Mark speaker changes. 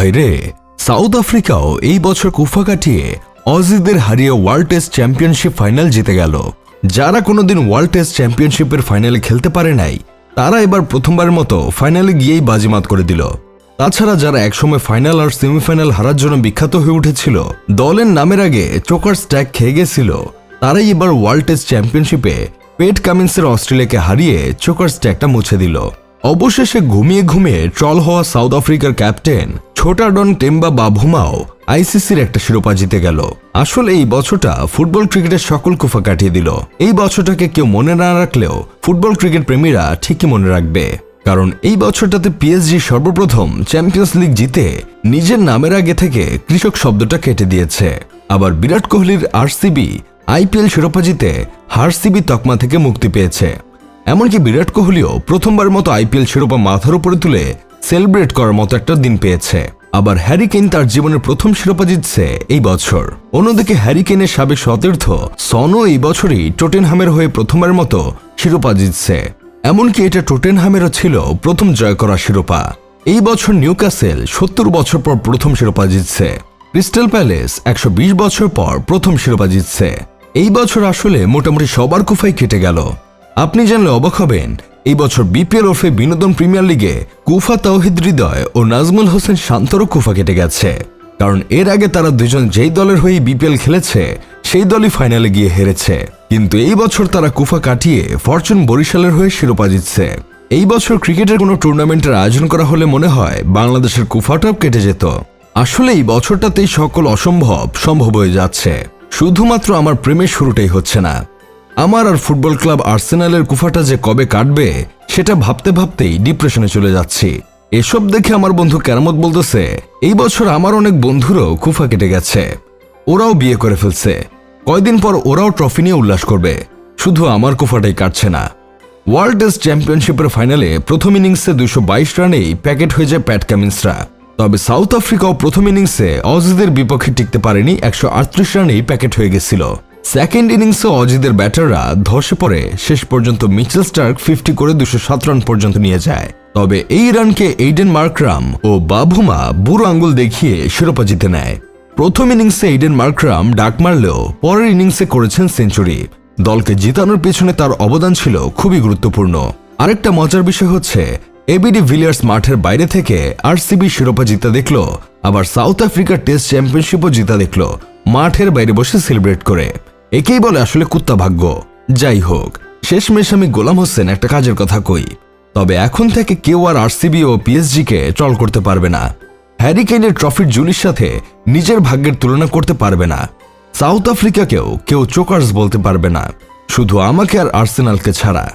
Speaker 1: ভাই সাউথ আফ্রিকাও এই বছর কুফা কাটিয়ে অজিদের হারিয়ে ওয়ার্ল্ড টেস্ট চ্যাম্পিয়নশিপ ফাইনাল জিতে গেল। যারা কোনোদিন ওয়ার্ল্ড টেস্ট চ্যাম্পিয়নশিপের ফাইনালে খেলতে পারে নাই, তারা এবার প্রথমবারের মতো ফাইনালে গিয়েই বাজিমাত করে দিল। তাছাড়া যারা একসময় ফাইনাল আর সেমিফাইনাল হারার জন্য বিখ্যাত হয়ে উঠেছিল, দলের নামের আগে চোকার স্ট্যাক খেয়ে গেছিল, তারাই এবার ওয়ার্ল্ড টেস্ট চ্যাম্পিয়নশিপে পেট কামিন্সের অস্ট্রেলিয়াকে হারিয়ে চোকার স্ট্যাকটা মুছে দিল। অবশেষে ঘুমিয়ে ঘুমিয়ে ট্রল হওয়া সাউথ আফ্রিকার ক্যাপ্টেন ছোটা ডন টেম্বা বাভুমাও আইসিসির একটা শিরোপা জিতে গেল। আসলে এই বছরটা ফুটবল ক্রিকেটের সকল কুফা কাটিয়ে দিল। এই বছরটাকে কেউ মনে না রাখলেও ফুটবল ক্রিকেট প্রেমীরা ঠিকই মনে রাখবে। কারণ এই বছরটাতে পিএসজি সর্বপ্রথম চ্যাম্পিয়ন্স লিগ জিতে নিজের নামের আগে থেকে কৃষক শব্দটা কেটে দিয়েছে। আবার বিরাট কোহলির আরসিবি আইপিএল শিরোপা জিতে হারসিবি তকমা থেকে মুক্তি পেয়েছে। এমনকি বিরাট কোহলিও প্রথমবার মতো আইপিএল শিরোপা মাথার উপরে তুলে সেলিব্রেট করার মতো একটা দিন পেয়েছে। আবার হ্যারিকেন তার জীবনের প্রথম শিরোপা জিতছে এই বছর। অন্যদিকে হ্যারিকেনের সাবেক সতীর্থ সনও এই বছরই টোটেনহামের হয়ে প্রথমবার মতো শিরোপা জিতছে। এমনকি এটা টোটেনহামেরও ছিল প্রথম জয় করা শিরোপা। এই বছর নিউক্যাসেল সত্তর বছর পর প্রথম শিরোপা জিতছে। ক্রিস্টাল প্যালেস একশো বিশ বছর পর প্রথম শিরোপা জিতছে। এই বছর আসলে মোটামুটি সবার কুফাই কেটে গেল। আপনি জানলে অবাক হবেন এই বছর বিপিএল ওরফে বিনোদন প্রিমিয়ার লিগে কুফা তাওহিদ হৃদয় ও নাজমুল হোসেন শান্তরও কুফা কেটে গেছে। কারণ এর আগে তারা দুজন যেই দলের হয়ে বিপিএল খেলেছে, সেই দলই ফাইনালে গিয়ে হেরেছে। কিন্তু এই বছর তারা কুফা কাটিয়ে ফরচুন বরিশালের হয়ে শিরোপা জিতছে। এই বছর ক্রিকেটের কোনো টুর্নামেন্টের আয়োজন করা হলে মনে হয় বাংলাদেশের কুফাটাও কেটে যেত। আসলে এই বছরটাতেই সকল অসম্ভব সম্ভব হয়ে যাচ্ছে। শুধুমাত্র আমার প্রেমের শুরুটাই হচ্ছে না। আমার আর ফুটবল ক্লাব আর্সেনালের কুফাটা যে কবে কাটবে, সেটা ভাবতে ভাবতেই ডিপ্রেশনে চলে যাচ্ছি। এসব দেখে আমার বন্ধু কেরামত বলতেছে, এই বছর আমার অনেক বন্ধুরও কুফা কেটে গেছে। ওরাও বিয়ে করে ফেলছে। কয়দিন পর ওরাও ট্রফি নিয়ে উল্লাস করবে। শুধু আমার কুফাটাই কাটছে না। ওয়ার্ল্ড টেস্ট চ্যাম্পিয়নশিপের ফাইনালে প্রথম ইনিংসে দুশো বাইশ রানেই প্যাকেট হয়ে যায় প্যাট কামিন্সরা। তবে সাউথ আফ্রিকাও প্রথম ইনিংসে অজিদের বিপক্ষে টিকতে পারেনি একশো আটত্রিশ রানেই প্যাকেট হয়ে গেছিল। সেকেন্ড ইনিংসে অজিদের ব্যাটাররা ধসে পড়ে। শেষ পর্যন্ত মিচেল স্টার্ক ফিফটি করে দুশো সাত রান পর্যন্ত নিয়ে যায়। তবে এই রানকে এইডেন মার্করাম ও বাভুমা বুড়ো আঙ্গুল দেখিয়ে শিরোপা জিতে নেয়। প্রথম ইনিংসে এইডেন মার্করাম ডাক মারলেও পরের ইনিংসে করেছেন সেঞ্চুরি। দলকে জিতানোর পেছনে তার অবদান ছিল খুবই গুরুত্বপূর্ণ। আরেকটা মজার বিষয় হচ্ছে, এবিডি ভিলিয়ার্স মাঠের বাইরে থেকে আরসিবি শিরোপা জিতা দেখল, আবার সাউথ আফ্রিকার টেস্ট চ্যাম্পিয়নশিপও জিতা দেখল। মাঠের বাইরে বসে সেলিব্রেট করে। একেই বলে আসলে কুত্তা ভাগ্য। যাই হোক শেষমেশ আমি গোলাম হোসেন একটা কাজের কথা কই। তবে এখন থেকে কেউ আর আরসিবি ও পিএসজিকে ট্রল করতে পারবে না। হ্যারি কেইনের ট্রফির জুলির সাথে নিজের ভাগ্যের তুলনা করতে পারবে না। সাউথ আফ্রিকাকেও কেউ চোকার্স বলতে পারবে না। শুধু আমাকে আর আর্সেনালকে ছাড়া।